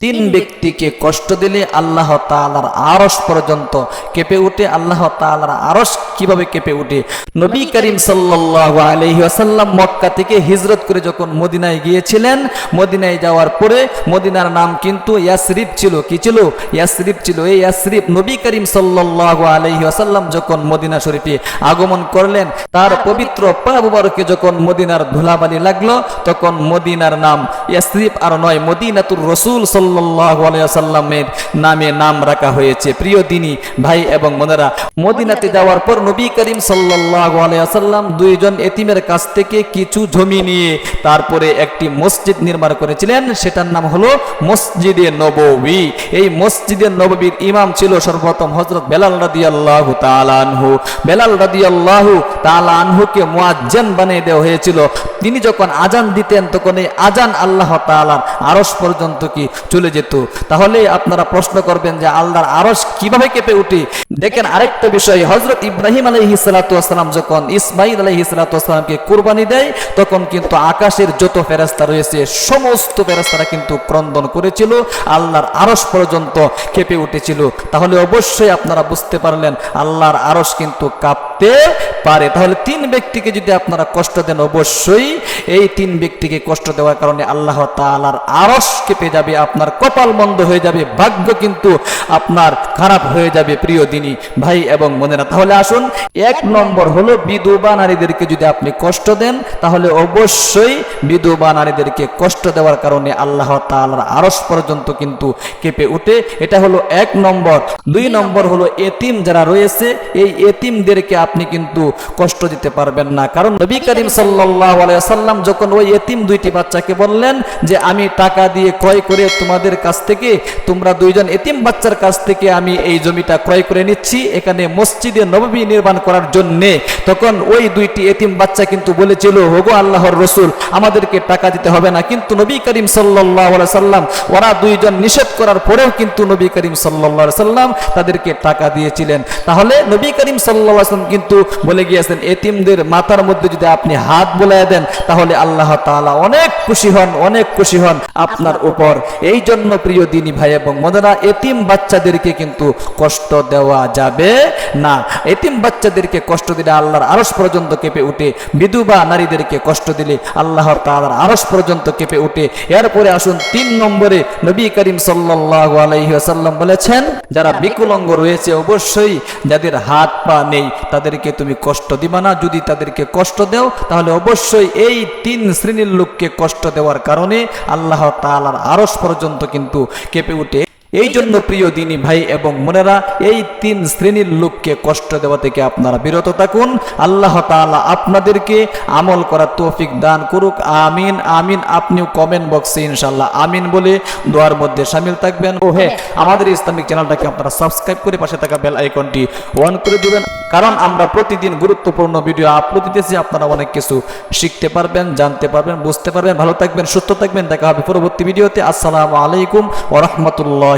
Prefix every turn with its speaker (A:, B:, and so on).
A: তিন ব্যক্তিকে কষ্ট দিলে আল্লাহ তাআলার আরশ পর্যন্ত কেঁপে উঠে। আল্লাহ তাআলার আরশ কীভাবে কেঁপে উঠে? নবী করিম ওয়াসাল্লাম মক্কা থেকে হিজরত করে যখন মদিনায় গিয়েছিলেন মদিনায় যাওয়ার পরে মদিনার নাম কিন্তু ইয়াসরিব ছিল। কি ছিল? ইয়াসরিব ছিল। এই ইয়াসরিব নবী করিম সাল্লাল্লাহু আলাইহি ওয়াসাল্লাম যখন মদিনা শরীফে আগমন করলেন তার পবিত্র পা যখন মদিনার ধুলাবালি লাগল তখন মদিনার নাম ইয়াসরিব আর নয় মদিনাতুর রসুল সাল্লাল্লাহু ওয়াসাল্লামের নামে নাম রাখা হয়েছে। প্রিয় দিনী, ভাই এবং বোনেরা, মদিনাতে যাওয়ার পর নবী করিম সাল্লাল্লাহু আলাইহি ওয়াসাল্লাম দুইজন এতিমের কাছ থেকে কিছু জমি নিয়ে তারপরে একটি মসজিদ নির্মাণ করেছিলেন। সেটার নাম হলো মসজিদে নববী। এই মসজিদে নববীর ইমাম ছিল সর্বপ্রথম হজরত বেলাল রাদিয়াল্লাহু তাআলা আনহু। বেলাল রাদিয়াল্লাহু তাআলা আনহুকে মুয়াজ্জিন বানিয়ে দেওয়া হয়েছিল। তিনি যখন আজান দিতেন, তখন এই আজান আল্লাহ তাআলার আরশ পর্যন্ত কি চলে যেত। তাহলে আপনারা প্রশ্ন করবেন যে আল্লাহর আরশ কীভাবে কেঁপে উঠে? দেখেন আরেকটা বিষয় হজরত ইব্রাহিম আলাইহিস সালাতু ওয়াসালাম যখন ইসমাইল আলাইহিস সালাতু ওয়াসালামকে কুরবানি দেয়, তখন কিন্তু আকাশের যত ফেরেশতা রয়েছে, সমস্ত ফেরেশতারা কিন্তু ক্রন্দন করেছিল, আল্লাহর আরশ পর্যন্ত কেঁপে উঠেছিল। তাহলে অবশ্যই আপনারা বুঝতে পারলেন, আল্লাহর আরস কিন্তু কাঁপতে পারে। তাহলে তিন ব্যক্তিকে যদি আপনারা কষ্ট দেন, অবশ্যই এই তিন ব্যক্তিকে কষ্ট দেওয়ার কারণে আল্লাহ তালার আরশ কেঁপে যাবে, আপনার কপাল বন্ধ হয়ে যাবে, ভাগ্য কিন্তু আপনার খারাপ হয়ে যাবে প্রিয় দিনী ভাই এবং বোনেরা। তাহলে আসুন, এক নম্বর হলো বিধবা নারীদেরকে যদি আপনি কষ্ট দেন, তাহলে অবশ্যই বিধবা নারীদেরকে কষ্ট দেওয়ার কারণে আল্লাহ তালার আরশ পর্যন্ত কিন্তু কেঁপে উঠে এটা হলো এক নম্বর। দুই নম্বর হলো এতিম যারা রয়েছে, এই এতিমদেরকে আপনি কিন্তু কষ্ট দিতে পারবেন না। কারণ নবী করিম সাল্লাম যখন ওই এতিম দুইটি বাচ্চাকে বললেন যে, আমি টাকা দিয়ে ক্রয় করে তোমাদের কাছ থেকে, তোমরা দুইজন এতিম বাচ্চার কাছ থেকে আমি এই জমিটা ক্রয় করে নিচ্ছি, এখানে মসজিদে নববী নির্মাণ করার জন্য। তখন ওই দুইটি এতিম বাচ্চা কিন্তু বলেছিল হোগো আল্লাহর রসুল, আমাদেরকে টাকা দিতে হবে না। কিন্তু নবী করিম আলাইহি সাল্লাম ওরা দুইজন নিষেধ করার পরেও কিন্তু নবী করিম আলাইহি সাল্লাম তাদেরকে টাকা দিয়েছিলেন। তাহলে নবী করিম আলাইহি সাল্লাম কিন্তু বলে গিয়েছেন, এতিমদের মাথার মধ্যে যদি আপনি হাত বোলায় দেন, তাহলে আল্লাহ তাআলা অনেক খুশি হন, অনেক খুশি হন আপনার উপর। এই জন্য প্রিয় দিনী ভাই এবং মদনা এতিম বাচ্চাদেরকে কিন্তু কষ্ট দেওয়া যাবে না। এতিম বাচ্চাদেরকে কষ্ট দিলে আল্লাহর আরশ পর্যন্ত কেঁপে উঠে, বিধবা নারীদেরকে কষ্ট দিলে আল্লাহর তাআলার আরশ পর্যন্ত কেঁপে উঠে। এরপরে আসুন তিন নম্বরে নবী করিম সাল্লাল্লাহু আলাইহি ওয়াসাল্লাম বলেছেন, যারা বিকলাঙ্গ রয়েছে অবশ্যই যাদের হাত পা নেই তাদেরকে তুমি কষ্ট দিবা না। যদি তাদেরকে কষ্ট দেও, তাহলে অবশ্যই এই তিন শ্রেণির লোককে কষ্ট দেওয়ার কারণে আল্লাহ তালার আরস পর্যন্ত কিন্তু কেঁপে উঠে এই জন্য প্রিয় দিনী ভাই এবং মনেরা এই তিন শ্রেণির লোককে কষ্ট দেওয়া থেকে আপনারা বিরত থাকুন। আল্লাহ তাআলা আপনাদেরকে আমল করার তৌফিক দান করুক। আমিন আমিন, আপনিও কমেন্ট বক্সে ইনশাল্লাহ আমিন বলে দোয়ার মধ্যে সামিল থাকবেন। ও হ্যাঁ আমাদের ইসলামিক চ্যানেলটাকে আপনারা সাবস্ক্রাইব করে পাশে থাকা বেল আইকনটি অন করে দেবেন। কারণ আমরা প্রতিদিন গুরুত্বপূর্ণ ভিডিও আপলোড দিতেছি, আপনারা অনেক কিছু শিখতে পারবেন, জানতে পারবেন, বুঝতে পারবেন। ভালো থাকবেন, সুস্থ থাকবেন। দেখা হবে পরবর্তী ভিডিওতে আসসালামু আলাইকুম ওরহমতুল্লাহি